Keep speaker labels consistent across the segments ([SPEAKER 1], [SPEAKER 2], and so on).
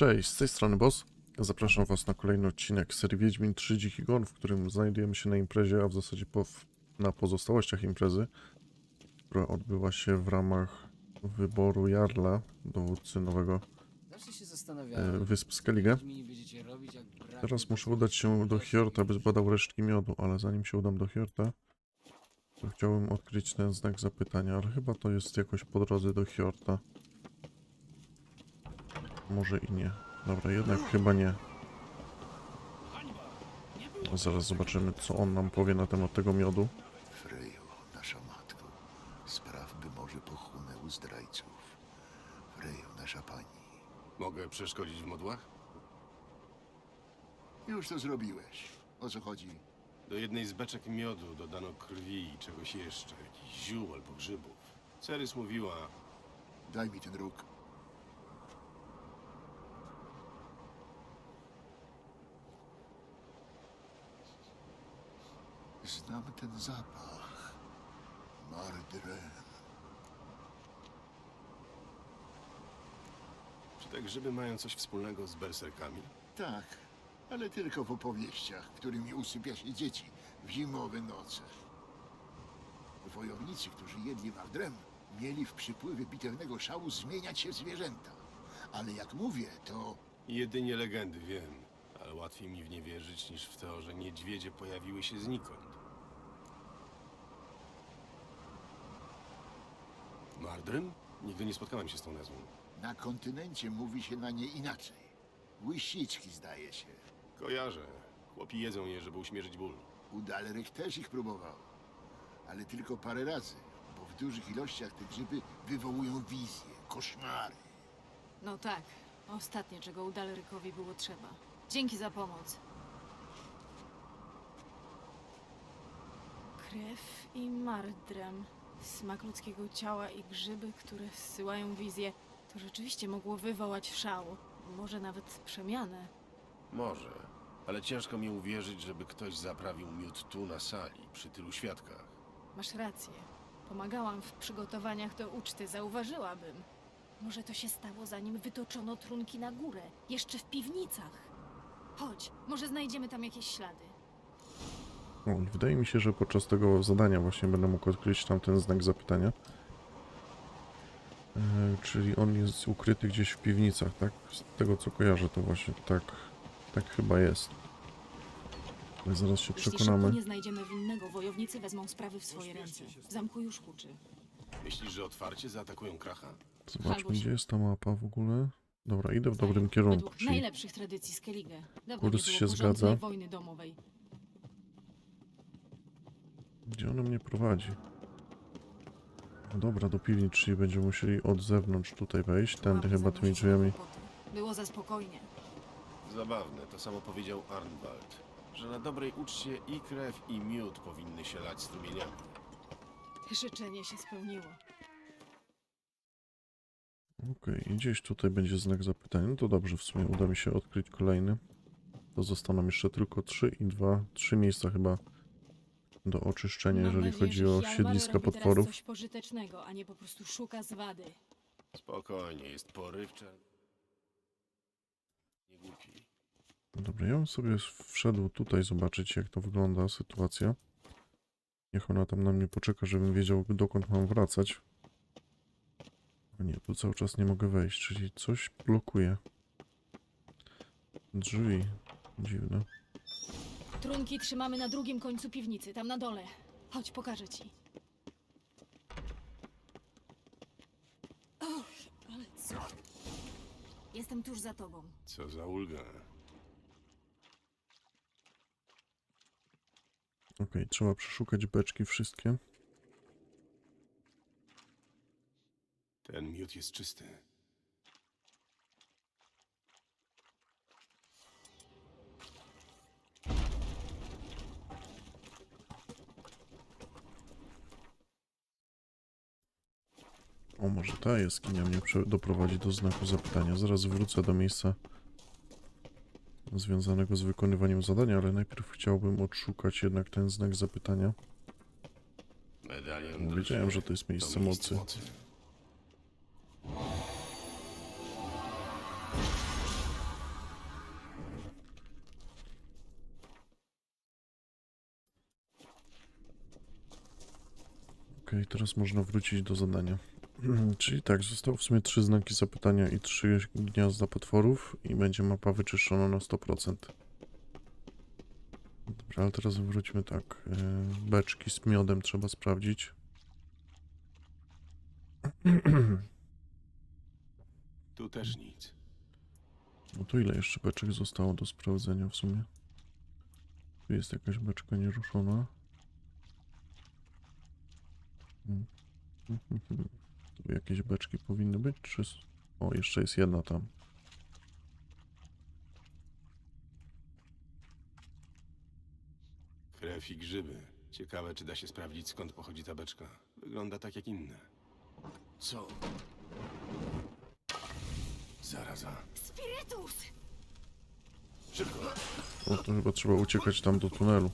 [SPEAKER 1] Cześć, z tej strony Boss. Zapraszam Was na kolejny odcinek serii Wiedźmin 3 Dziki Gon, w którym znajdujemy się na imprezie, a w zasadzie po, na pozostałościach imprezy, która odbywa się w ramach wyboru Jarla, dowódcy nowego e, wysp Skellige. Teraz muszę udać się do Hjorta, by zbadał resztki miodu, ale zanim się udam do Hjorta, to chciałbym odkryć ten znak zapytania, ale chyba to jest jakoś po drodze do Hjorta. Może i nie. Dobra, jednak chyba nie. Zaraz zobaczymy, co on nam powie na temat tego miodu.
[SPEAKER 2] Frejo, nasza matko, spraw by może pochłonęły zdrajców. Frejo, nasza pani,
[SPEAKER 3] Mogę przeszkodzić w modłach?
[SPEAKER 2] już to zrobiłeś. O co chodzi?
[SPEAKER 3] Do jednej z beczek miodu dodano krwi i czegoś jeszcze, jakichś ziół albo grzybów. Cerys mówiła,
[SPEAKER 2] Daj mi ten róg. Znam ten zapach. Mardren.
[SPEAKER 3] czy te grzyby mają coś wspólnego z berserkami?
[SPEAKER 2] Tak, ale tylko w opowieściach, którymi usypia się dzieci w zimowe noce. Wojownicy, którzy jedli mardrem, mieli w przypływie bitewnego szału zmieniać się w zwierzęta. Ale jak mówię, to
[SPEAKER 3] Jedynie legendy wiem, ale łatwiej mi w nie wierzyć niż w to, że niedźwiedzie pojawiły się znikąd. Mardrym? Nigdy nie spotkałem się z tą nazwą.
[SPEAKER 2] na kontynencie mówi się na nie inaczej. Łysiczki, zdaje się.
[SPEAKER 3] Kojarzę. Chłopi jedzą je, żeby uśmierzyć ból.
[SPEAKER 2] Udalryk też ich próbował. Ale tylko parę razy, bo w dużych ilościach te grzyby wywołują wizje, koszmary.
[SPEAKER 4] No tak, ostatnie, czego Udalrykowi było trzeba. Dzięki za pomoc. Krew i mardrem. Smak ludzkiego ciała i grzyby, które zsyłają wizję, to rzeczywiście mogło wywołać szał. Może nawet przemianę.
[SPEAKER 3] Może, ale ciężko mi uwierzyć, żeby ktoś zaprawił miód tu na sali, przy tylu świadkach.
[SPEAKER 4] Masz rację. Pomagałam w przygotowaniach do uczty, zauważyłabym. Może to się stało, zanim wytoczono trunki na górę, jeszcze w piwnicach. Chodź, może znajdziemy tam jakieś ślady.
[SPEAKER 1] O, i wydaje mi się, że podczas tego zadania właśnie będę mógł odkryć tam ten znak zapytania. E, czyli on jest ukryty gdzieś w piwnicach, tak? Z tego co kojarzę, to właśnie tak, tak chyba jest. Ale zaraz się
[SPEAKER 4] Jeśli
[SPEAKER 1] przekonamy.
[SPEAKER 4] nie znajdziemy winnego, wojownicy wezmą sprawy w swoje ręce. W zamku już huczy.
[SPEAKER 3] Myślisz, że otwarcie zaatakują kracha?
[SPEAKER 1] Zobaczmy, gdzie jest ta mapa w ogóle. Dobra, idę w dobrym kierunku.
[SPEAKER 4] Według
[SPEAKER 1] Czyli
[SPEAKER 4] najlepszych tradycji Skellige. Dawno
[SPEAKER 1] Kurs
[SPEAKER 4] było
[SPEAKER 1] się
[SPEAKER 4] porządnej
[SPEAKER 1] zgadza.
[SPEAKER 4] wojny domowej.
[SPEAKER 1] Gdzie ona mnie prowadzi? No dobra, do piwnic, czyli będziemy musieli od zewnątrz tutaj wejść. Tędy chyba tymi drzwiami.
[SPEAKER 4] Było za spokojnie.
[SPEAKER 3] Zabawne, to samo powiedział Arnwald, że na dobrej uczcie i krew, i miód powinny się lać strumieniami.
[SPEAKER 4] Życzenie się spełniło.
[SPEAKER 1] Okej, i gdzieś tutaj będzie znak zapytania. No to dobrze, w sumie uda mi się odkryć kolejny. To zostaną jeszcze tylko trzy i dwa, trzy miejsca chyba do oczyszczenia,
[SPEAKER 4] Mam
[SPEAKER 1] jeżeli
[SPEAKER 4] nadzieję,
[SPEAKER 1] chodzi
[SPEAKER 4] że
[SPEAKER 1] o
[SPEAKER 4] Hjalmar
[SPEAKER 1] siedliska
[SPEAKER 4] robi teraz
[SPEAKER 1] potworów.
[SPEAKER 4] coś pożytecznego, a nie po prostu szuka zwady.
[SPEAKER 3] Spokojnie, jest porywcza. Nie głupi.
[SPEAKER 1] No Dobra, ja bym sobie wszedł tutaj zobaczyć, jak to wygląda sytuacja. Niech ona tam na mnie poczeka, żebym wiedział, dokąd mam wracać. O nie, tu cały czas nie mogę wejść, czyli coś blokuje. Drzwi. Dziwne.
[SPEAKER 4] Trunki trzymamy na drugim końcu piwnicy, tam na dole. Chodź, pokażę ci. O, ale co? Jestem tuż za tobą.
[SPEAKER 3] Co za ulga.
[SPEAKER 1] Okej, trzeba przeszukać beczki wszystkie.
[SPEAKER 3] Ten miód jest czysty.
[SPEAKER 1] O, może ta jaskinia mnie doprowadzi do znaku zapytania. Zaraz wrócę do miejsca związanego z wykonywaniem zadania, ale najpierw chciałbym odszukać jednak ten znak zapytania. Wiedziałem, że to jest miejsce
[SPEAKER 3] to
[SPEAKER 1] mocy.
[SPEAKER 3] mocy.
[SPEAKER 1] Okej, okay, teraz można wrócić do zadania. Czyli tak, zostało w sumie trzy znaki zapytania i trzy gniazda potworów i będzie mapa wyczyszczona na 100%. Dobra, ale teraz wróćmy tak. yy, Beczki z miodem trzeba sprawdzić.
[SPEAKER 3] Tu też nic.
[SPEAKER 1] No to ile jeszcze beczek zostało do sprawdzenia w sumie? Tu jest jakaś beczka nieruszona. Mm. Tu jakieś beczki powinny być, czy... O, jeszcze jest jedna tam.
[SPEAKER 3] Krew i grzyby. Ciekawe, czy da się sprawdzić, skąd pochodzi ta beczka. Wygląda tak jak inne. Co? Zaraza.
[SPEAKER 4] Spirytus!
[SPEAKER 3] Szybko!
[SPEAKER 1] O, to chyba trzeba uciekać tam do tunelu.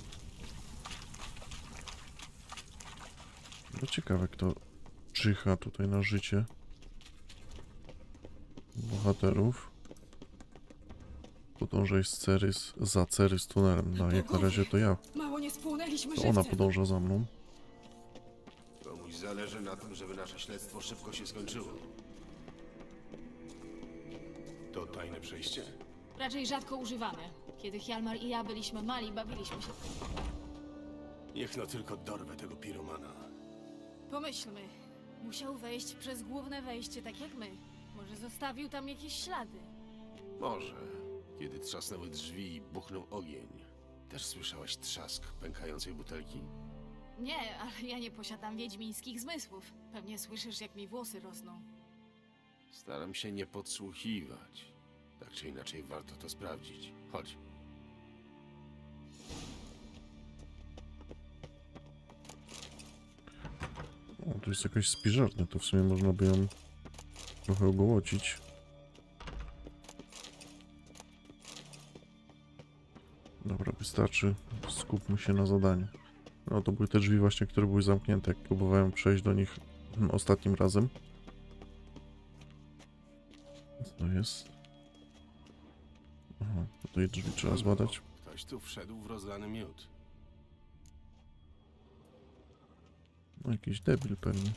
[SPEAKER 1] No ciekawe, kto czyha tutaj na życie bohaterów. Podążaj z Cerys, za Cerys tunelem. No, jak na razie to ja.
[SPEAKER 4] Mało nie spłonęliśmy
[SPEAKER 1] To ona podąża za mną.
[SPEAKER 3] Komuś zależy na tym, żeby nasze śledztwo szybko się skończyło. To tajne przejście?
[SPEAKER 4] Raczej rzadko używane. Kiedy Hjalmar i ja byliśmy mali, bawiliśmy się.
[SPEAKER 3] Niech no tylko dorwę tego piromana.
[SPEAKER 4] Pomyślmy. Musiał wejść przez główne wejście, tak jak my. Może zostawił tam jakieś ślady.
[SPEAKER 3] Może. Kiedy trzasnęły drzwi i buchnął ogień. Też słyszałaś trzask pękającej butelki?
[SPEAKER 4] Nie, ale ja nie posiadam wiedźmińskich zmysłów. Pewnie słyszysz, jak mi włosy rosną.
[SPEAKER 3] Staram się nie podsłuchiwać. Tak czy inaczej warto to sprawdzić. Chodź.
[SPEAKER 1] O, tu jest jakaś spiżarnia, to w sumie można by ją trochę ogołocić. Dobra, wystarczy. Skupmy się na zadaniu. No to były te drzwi właśnie, które były zamknięte, jak próbowałem przejść do nich mm, ostatnim razem. Co to jest? Aha, tutaj drzwi trzeba zbadać.
[SPEAKER 3] Ktoś tu wszedł w rozlany miód.
[SPEAKER 1] Jakiś debil pewnie.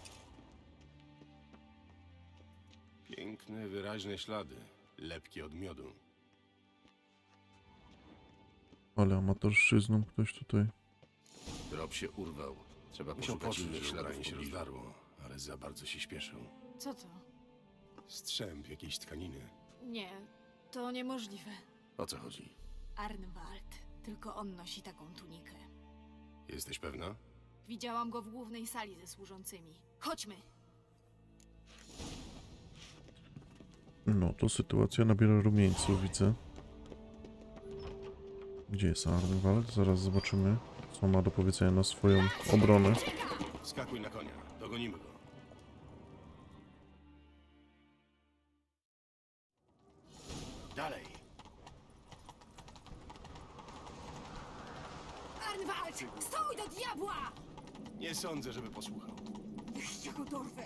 [SPEAKER 3] Piękne, wyraźne ślady. Lepkie od miodu.
[SPEAKER 1] Ale amatorszczyzną ktoś tutaj.
[SPEAKER 3] Drop się urwał. Trzeba
[SPEAKER 5] Musiał
[SPEAKER 3] poszukać
[SPEAKER 5] poczuć,
[SPEAKER 3] innych
[SPEAKER 5] że
[SPEAKER 3] śladów
[SPEAKER 5] ubranie się
[SPEAKER 3] pobliżu.
[SPEAKER 5] rozdarło, ale za bardzo się śpieszył.
[SPEAKER 4] Co to?
[SPEAKER 3] Strzęp jakiejś tkaniny.
[SPEAKER 4] Nie, to niemożliwe.
[SPEAKER 3] O co chodzi?
[SPEAKER 4] Arnwald. Tylko on nosi taką tunikę.
[SPEAKER 3] Jesteś pewna?
[SPEAKER 4] Widziałam go w głównej sali ze służącymi. Chodźmy!
[SPEAKER 1] No, to sytuacja nabiera rumieńców, widzę. Gdzie jest Arnwald? Zaraz zobaczymy, co ma do powiedzenia na swoją obronę.
[SPEAKER 3] Skakuj na konia. Dogonimy go. Sądzę, żeby posłuchał.
[SPEAKER 4] Ja go dorwę!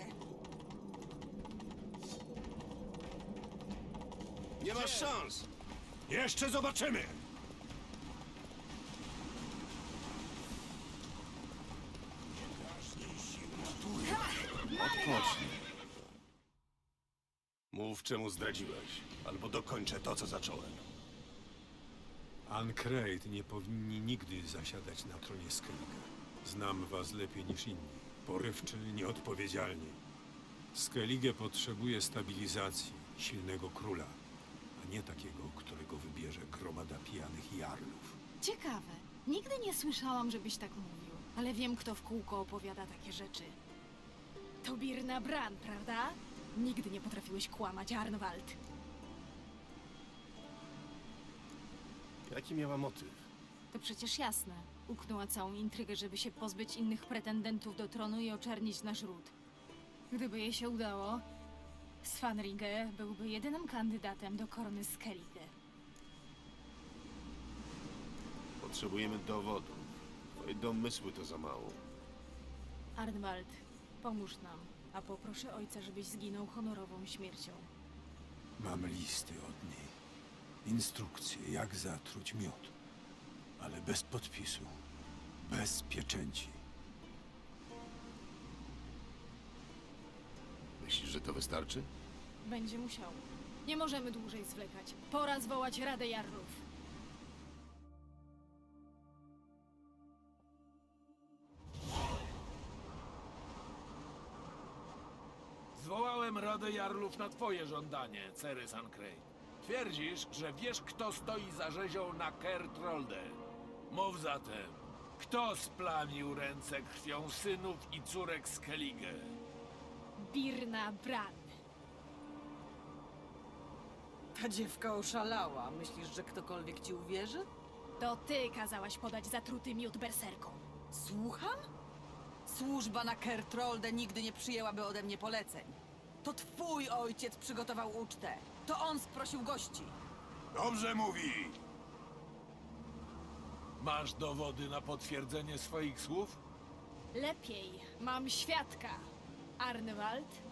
[SPEAKER 3] Nie masz szans!
[SPEAKER 5] Jeszcze zobaczymy!
[SPEAKER 3] Odpocznij. Mów, czemu zdradziłeś, albo dokończę to, co zacząłem.
[SPEAKER 5] Ancrate nie powinni nigdy zasiadać na tronie Skellige. Znam was lepiej niż inni. Porywczy, nieodpowiedzialni. Skellige potrzebuje stabilizacji, silnego króla, a nie takiego, którego wybierze gromada pijanych jarlów.
[SPEAKER 4] Ciekawe. Nigdy nie słyszałam, żebyś tak mówił. Ale wiem, kto w kółko opowiada takie rzeczy. To Birna Bran, prawda? Nigdy nie potrafiłeś kłamać, Arnwald.
[SPEAKER 3] Jaki miała motyw?
[SPEAKER 4] To przecież jasne. Uknęła całą intrygę, żeby się pozbyć innych pretendentów do tronu i oczernić nasz ród. Gdyby jej się udało, Svanrige byłby jedynym kandydatem do korony Skellige.
[SPEAKER 3] Potrzebujemy dowodów. Twoje domysły to za mało.
[SPEAKER 4] Arnwald, pomóż nam, a poproszę ojca, żebyś zginął honorową śmiercią.
[SPEAKER 5] Mam listy od niej. Instrukcje, jak zatruć miód. Ale bez podpisu. Bez pieczęci.
[SPEAKER 3] że to wystarczy?
[SPEAKER 4] Będzie musiał. Nie możemy dłużej zwlekać. Pora zwołać Radę Jarlów.
[SPEAKER 6] Zwołałem Radę Jarlów na twoje żądanie, Cery Sankrej. Twierdzisz, że wiesz, kto stoi za rzezią na Kertrolde. Mów zatem, kto splamił ręce krwią synów i córek Skellige?
[SPEAKER 4] Birna Bran.
[SPEAKER 7] Ta dziewka oszalała. Myślisz, że ktokolwiek ci uwierzy?
[SPEAKER 4] To ty kazałaś podać zatruty miód berserkom.
[SPEAKER 7] Słucham? Służba na Kertrolde nigdy nie przyjęłaby ode mnie poleceń. To twój ojciec przygotował ucztę. To on sprosił gości.
[SPEAKER 6] Dobrze mówi! Masz dowody na potwierdzenie swoich słów?
[SPEAKER 4] Lepiej, mam świadka. Arnwald?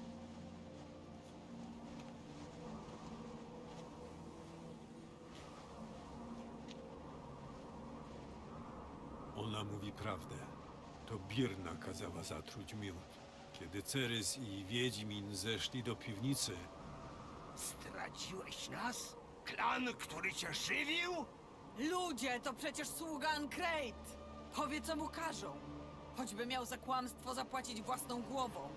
[SPEAKER 5] Ona mówi prawdę. To Birna kazała zatruć miód. Kiedy Cerys i Wiedźmin zeszli do piwnicy,
[SPEAKER 8] Zdradziłeś nas? Klan, który cię żywił?
[SPEAKER 7] Ludzie, to przecież sługa Ancrate! Powie, co mu każą. Choćby miał za kłamstwo zapłacić własną głową.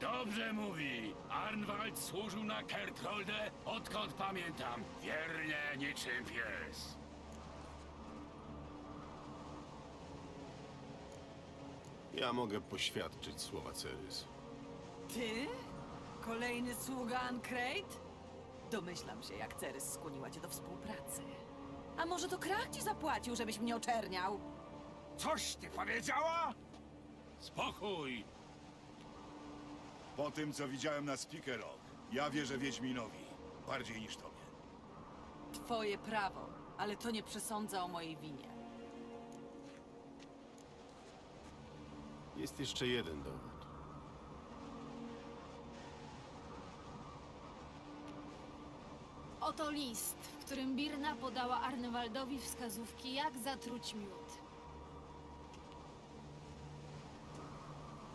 [SPEAKER 8] Dobrze mówi. Arnwald służył na Kertrolde, odkąd pamiętam. Wiernie niczym pies.
[SPEAKER 3] Ja mogę poświadczyć słowa Cerys.
[SPEAKER 7] Ty? Kolejny sługa Ancrate? Domyślam się, jak Cerys skłoniła cię do współpracy. A może to Krach ci zapłacił, żebyś mnie oczerniał?
[SPEAKER 8] Coś ty powiedziała? Spokój!
[SPEAKER 9] Po tym, co widziałem na Speaker Rock, ja wierzę Wiedźminowi. Bardziej niż tobie.
[SPEAKER 7] Twoje prawo, ale to nie przesądza o mojej winie.
[SPEAKER 3] Jest jeszcze jeden dowód.
[SPEAKER 4] Oto list, w którym Birna podała Arnwaldowi wskazówki, jak zatruć miód.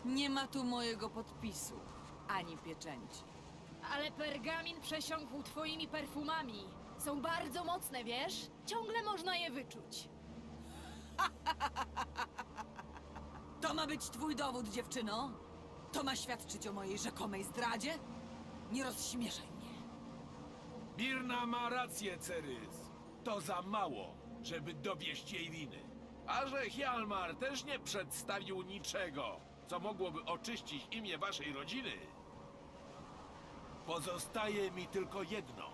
[SPEAKER 7] Nie ma tu mojego podpisu, ani pieczęci.
[SPEAKER 4] Ale pergamin przesiąkł twoimi perfumami. Są bardzo mocne, wiesz? Ciągle można je wyczuć.
[SPEAKER 7] To ma być twój dowód, dziewczyno? To ma świadczyć o mojej rzekomej zdradzie? Nie rozśmieszaj.
[SPEAKER 6] Birna ma rację, Cerys. To za mało, żeby dowieść jej winy. A że Hjalmar też nie przedstawił niczego, co mogłoby oczyścić imię waszej rodziny, pozostaje mi tylko jedno.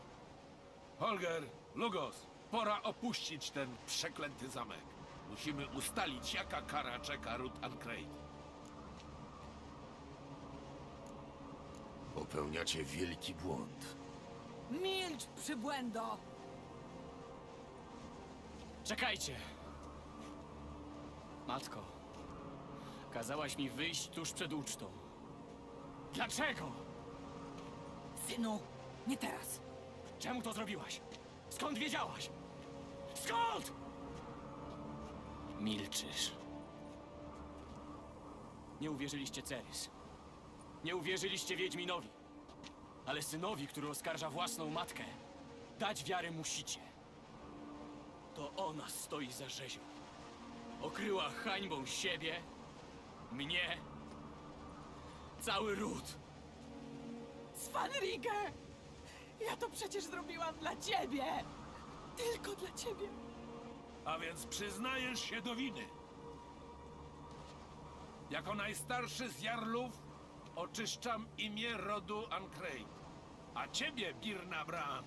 [SPEAKER 6] Holger, Lugos, pora opuścić ten przeklęty zamek. Musimy ustalić, jaka kara czeka Ruth Ancrate.
[SPEAKER 2] Popełniacie wielki błąd.
[SPEAKER 7] Milcz, przybłędo!
[SPEAKER 10] Czekajcie! Matko, kazałaś mi wyjść tuż przed ucztą. Dlaczego?
[SPEAKER 7] Synu, nie teraz.
[SPEAKER 10] Czemu to zrobiłaś? Skąd wiedziałaś? Skąd? Milczysz. Nie uwierzyliście Cerys. Nie uwierzyliście Wiedźminowi. Ale synowi, który oskarża własną matkę, dać wiarę musicie. To ona stoi za rzezią. Okryła hańbą siebie, mnie, cały ród.
[SPEAKER 7] Svanrige! Ja to przecież zrobiłam dla ciebie! Tylko dla ciebie.
[SPEAKER 6] A więc przyznajesz się do winy. Jako najstarszy z Jarlów oczyszczam imię rodu Ancrate. A ciebie, Birna Bran,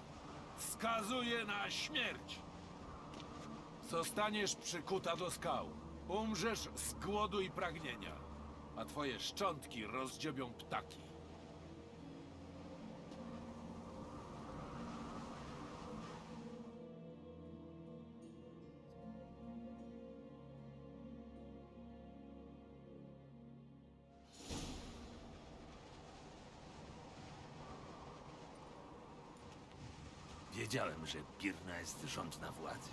[SPEAKER 6] skazuję na śmierć. Zostaniesz przykuta do skał. Umrzesz z głodu i pragnienia. A twoje szczątki rozdziobią ptaki.
[SPEAKER 8] Wiedziałem, że Birna jest rządna władzy.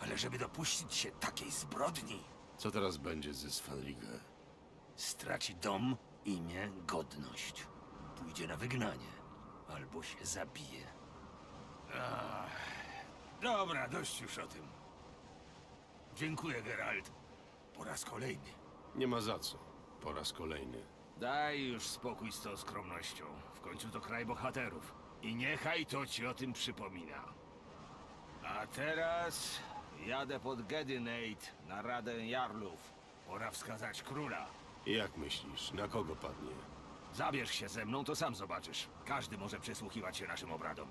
[SPEAKER 8] Ale żeby dopuścić się takiej zbrodni,
[SPEAKER 3] Co teraz będzie ze Svanrige?
[SPEAKER 8] straci dom, imię, godność. pójdzie na wygnanie. Albo się zabije. Dobra, dość już o tym. Dziękuję, Geralt. Po raz kolejny.
[SPEAKER 3] Nie ma za co. Po raz kolejny.
[SPEAKER 8] Daj już spokój z tą skromnością. W końcu to kraj bohaterów. I niechaj to ci o tym przypomina. A teraz jadę pod Gedynate na Radę Jarlów. Pora wskazać króla.
[SPEAKER 3] Jak myślisz, na kogo padnie?
[SPEAKER 8] Zabierz się ze mną, to sam zobaczysz. Każdy może przysłuchiwać się naszym obradom.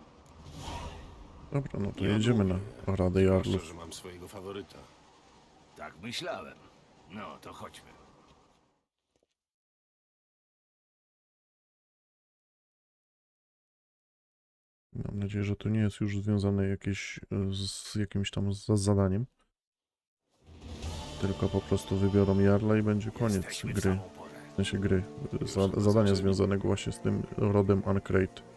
[SPEAKER 1] Dobra, no to jedziemy na. Radę
[SPEAKER 3] Zwłaszcza,
[SPEAKER 1] Jarlów.
[SPEAKER 3] że mam swojego faworyta.
[SPEAKER 8] Tak myślałem. No, to chodźmy.
[SPEAKER 1] Mam nadzieję, że to nie jest już związane jakieś e, z jakimś tam z zadaniem. Tylko po prostu wybiorą Jarla i będzie koniec gry. W sensie gry. Za, zadania związanego właśnie z tym rodem Uncrate.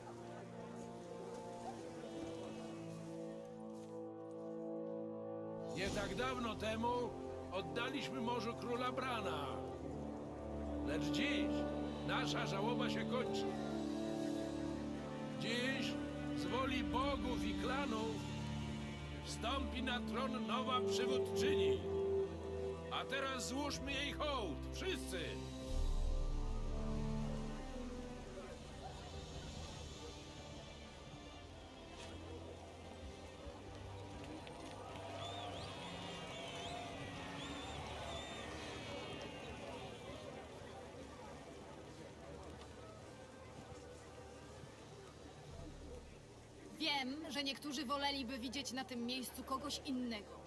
[SPEAKER 6] Tron nowa przywódczyni. A teraz złóżmy jej hołd, wszyscy!
[SPEAKER 4] Wiem, że niektórzy woleliby widzieć na tym miejscu kogoś innego.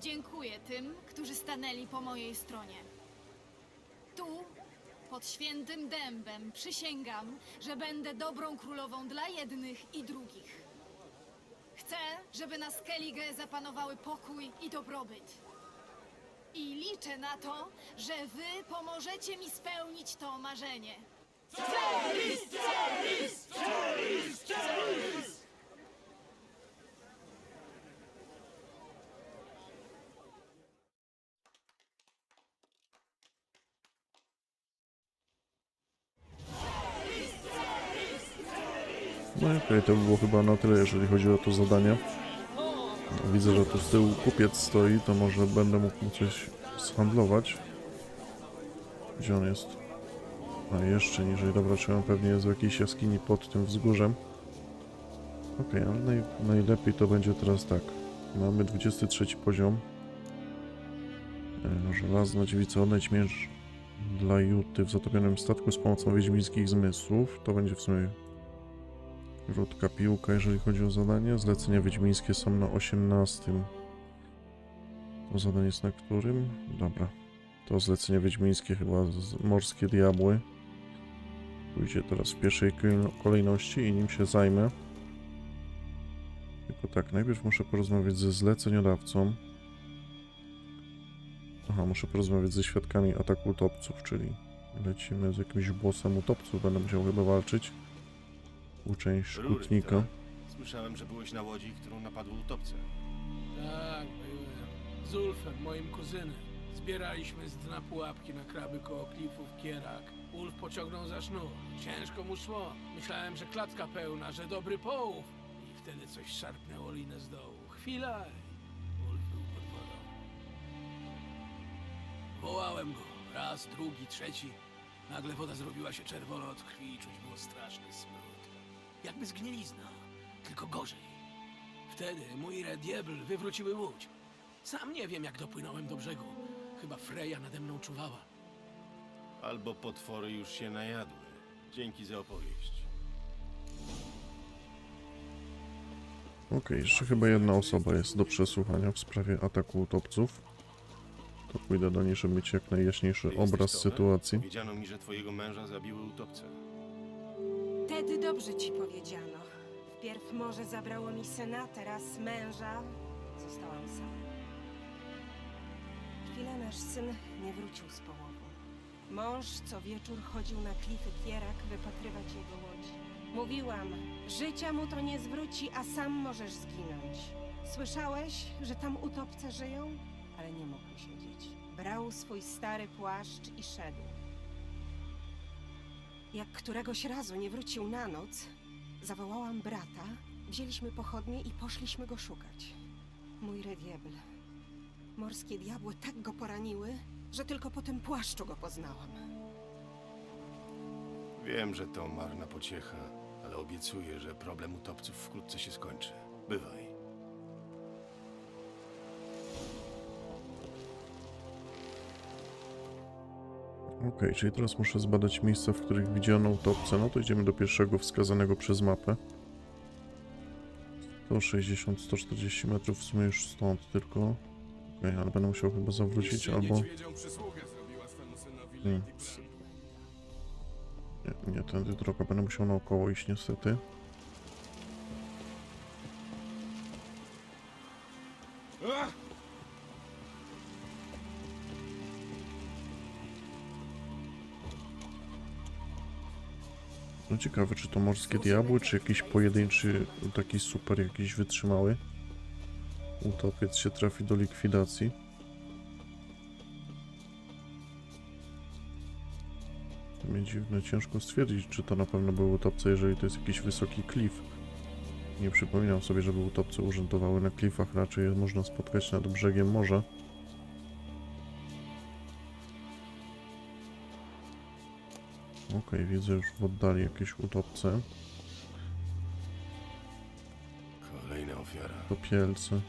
[SPEAKER 4] Dziękuję tym, którzy stanęli po mojej stronie. Tu, pod świętym dębem, przysięgam, że będę dobrą królową dla jednych i drugich. Chcę, żeby na Skellige zapanowały pokój i dobrobyt. I liczę na to, że wy pomożecie mi spełnić to marzenie.
[SPEAKER 1] No i okej, to by było chyba na tyle, jeżeli chodzi o to zadanie. Widzę, że tu z tyłu kupiec stoi, to może będę mógł mu coś zhandlować. Gdzie on jest? A jeszcze niżej, dobra, czy on pewnie jest w jakiejś jaskini pod tym wzgórzem. Okej, ale naj, najlepiej to będzie teraz tak. Mamy 23 poziom. E, Żelazna dziewica, odnajdź miecz dla Juty w zatopionym statku z pomocą wiedźmińskich zmysłów. To będzie w sumie Krótka piłka, jeżeli chodzi o zadanie. Zlecenia wiedźmińskie są na 18. To zadanie jest na którym? Dobra. To zlecenia wiedźmińskie chyba z Morskie Diabły. Pójdzie teraz w pierwszej kol- kolejności i nim się zajmę. Tylko tak, najpierw muszę porozmawiać ze zleceniodawcą. Aha, muszę porozmawiać ze świadkami ataku utopców, czyli lecimy z jakimś bossem utopców, będę musiał chyba walczyć. Uczeń szkutnika.
[SPEAKER 3] Tak? Słyszałem, że byłeś na łodzi, którą napadły utopce.
[SPEAKER 6] Tak, byłem. Z Ulfem, moim kuzynem. Zbieraliśmy z dna pułapki na kraby koło klifów Kierak. Ulf pociągnął za sznur. Ciężko mu szło. Myślałem, że klatka pełna, że dobry połów. I wtedy coś szarpnęło linę z dołu. Chwila i Ulf był pod wodą. Wołałem go. Raz, drugi, trzeci. Nagle woda zrobiła się czerwona od krwi i czuć było straszny smród. Jakby zgnilizna, tylko gorzej. Wtedy mój Rediebl wywróciły łódź. Sam nie wiem, jak dopłynąłem do brzegu. Chyba Freja nade mną czuwała.
[SPEAKER 3] Albo potwory już się najadły. Dzięki za opowieść.
[SPEAKER 1] Okej, jeszcze chyba jedna osoba jest do przesłuchania w sprawie ataku utopców. To pójdę do niej, żeby mieć jak najjaśniejszy
[SPEAKER 3] Ty jesteś
[SPEAKER 1] obraz sytuacji.
[SPEAKER 3] Powiedziano mi, że twojego męża zabiły utopce.
[SPEAKER 11] Tedy dobrze ci powiedziano. Wpierw morze zabrało mi syna, teraz męża. Zostałam sama. Chwilę nasz syn nie wrócił z połowu. Mąż co wieczór chodził na klify Kierak wypatrywać jego łodzi. Mówiłam, życia mu to nie zwróci, a sam możesz zginąć. Słyszałeś, że tam utopce żyją? Ale nie mógł siedzieć. Brał swój stary płaszcz i szedł. Jak któregoś razu nie wrócił na noc, zawołałam brata, wzięliśmy pochodnie i poszliśmy go szukać. Mój rediebl. Morskie diabły tak go poraniły, że tylko po tym płaszczu go poznałam.
[SPEAKER 3] Wiem, że to marna pociecha, ale obiecuję, że problem utopców wkrótce się skończy. Bywaj.
[SPEAKER 1] Okej, czyli teraz muszę zbadać miejsca, w których widziano utopce. No to idziemy do pierwszego wskazanego przez mapę. 160-140 metrów w sumie już stąd tylko. Okej, ale będę musiał chyba zawrócić albo... Nie. Nie, nie tędy droga, będę musiał naokoło iść niestety. Ciekawe, czy to morskie diabły, czy jakiś pojedynczy, taki super jakiś wytrzymały utopiec się trafi do likwidacji. To mnie dziwne, ciężko stwierdzić, czy to na pewno były utopce, jeżeli to jest jakiś wysoki klif. Nie przypominam sobie, żeby utopce urzędowały na klifach, raczej je można spotkać nad brzegiem morza. Okej, widzę już w oddali jakieś utopce.
[SPEAKER 3] Kolejna ofiara.
[SPEAKER 1] Topielce.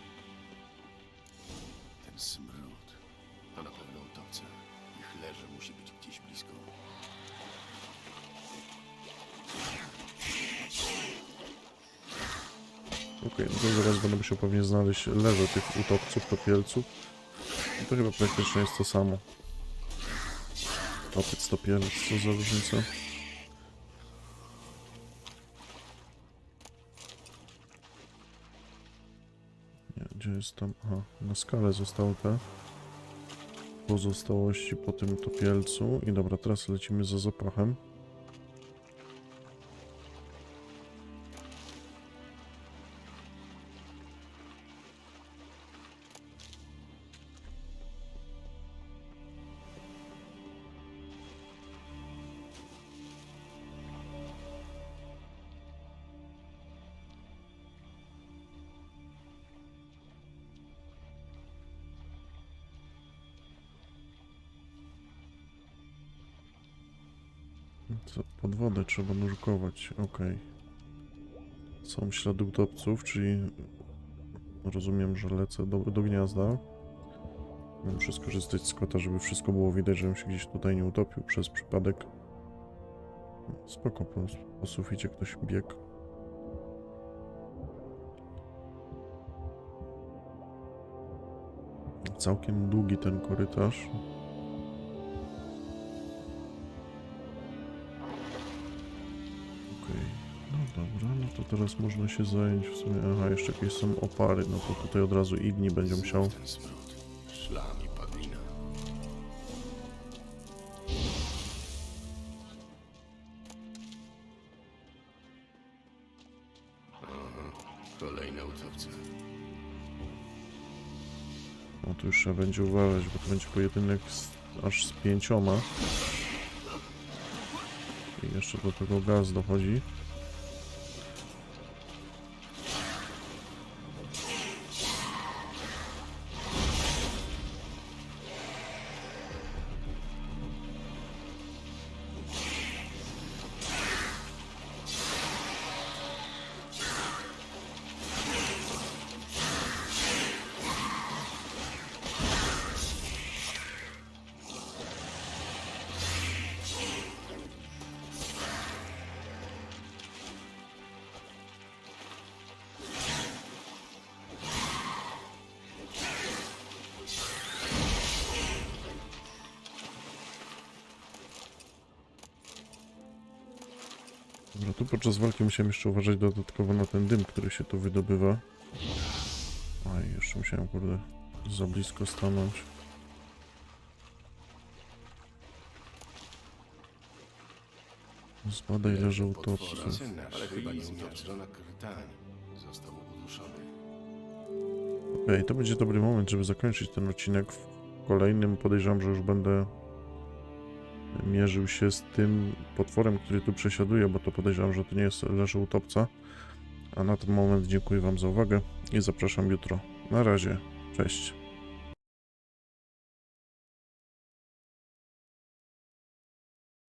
[SPEAKER 3] Ten smród. To na pewno utopce. Ich leże musi być gdzieś blisko.
[SPEAKER 1] Okej, no to zaraz będę musiał pewnie znaleźć leże tych utopców, topielców. No to chyba praktycznie jest to samo. Topiec, topielec, co za różnica. Nie, gdzie jest tam? Aha, na skale zostały te pozostałości po tym topielcu. I dobra, teraz lecimy za zapachem. Trzeba nurkować, okej. Są ślady utopców, czyli rozumiem, że lecę do, do gniazda. Muszę skorzystać z kota, żeby wszystko było widać, żebym się gdzieś tutaj nie utopił przez przypadek. Spoko, po, po suficie ktoś biegł. Całkiem długi ten korytarz. Dobra, no to teraz można się zająć w sumie. Aha, jeszcze jakieś są opary, no to tutaj od razu Igni będzie musiał.
[SPEAKER 3] Ten smród. Szlam i padlina. Aha, kolejne utopce.
[SPEAKER 1] No tu już trzeba będzie uważać, bo to będzie pojedynek z, aż z pięcioma. I jeszcze do tego gaz dochodzi. Dobra, tu podczas walki musiałem jeszcze uważać dodatkowo na ten dym, który się tu wydobywa. Aj, jeszcze musiałem, kurde, za blisko stanąć. Zbadaj leży utopców.
[SPEAKER 3] Ale chyba nie. Został uduszony.
[SPEAKER 1] Okej, to będzie dobry moment, żeby zakończyć ten odcinek. W kolejnym podejrzewam, że już będę mierzył się z tym potworem, który tu przesiaduje, bo to podejrzewam, że to nie jest leży utopca. A na ten moment dziękuję Wam za uwagę i zapraszam jutro. Na razie, cześć.